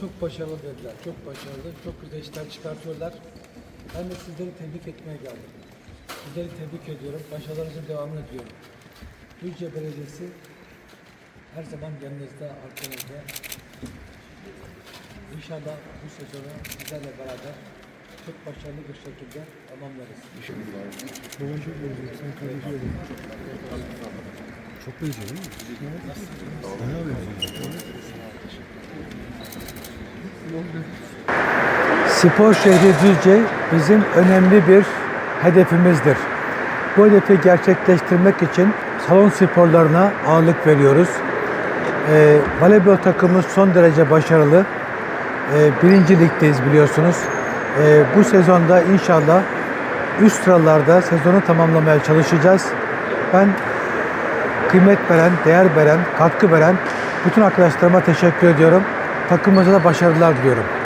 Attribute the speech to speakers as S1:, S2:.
S1: çok başarılı dediler. Çok başarılı, çok güzel işler çıkartıyorlar. Ben de sizleri tebrik etmeye geldim. Sizleri tebrik ediyorum. Başarılarınızın devamını diliyorum. Düzce Belediyesi her zaman yanınızda, arkanızda. İnşallah bu sezonu sizlerle beraber çok başarılı bir şekilde tamamlarız.
S2: Çok benziyor değil mi? Bayağı benziyor.
S1: Spor şehri Düzce bizim önemli bir hedefimizdir. Bu hedefi gerçekleştirmek için salon sporlarına ağırlık veriyoruz. Ee, voleybol takımımız son derece başarılı. Ee, birinci ligdeyiz biliyorsunuz. Ee, bu sezonda inşallah üst sıralarda sezonu tamamlamaya çalışacağız. Ben kıymet veren, değer veren, katkı veren bütün arkadaşlarıma teşekkür ediyorum. Takımımıza da başarılar diliyorum.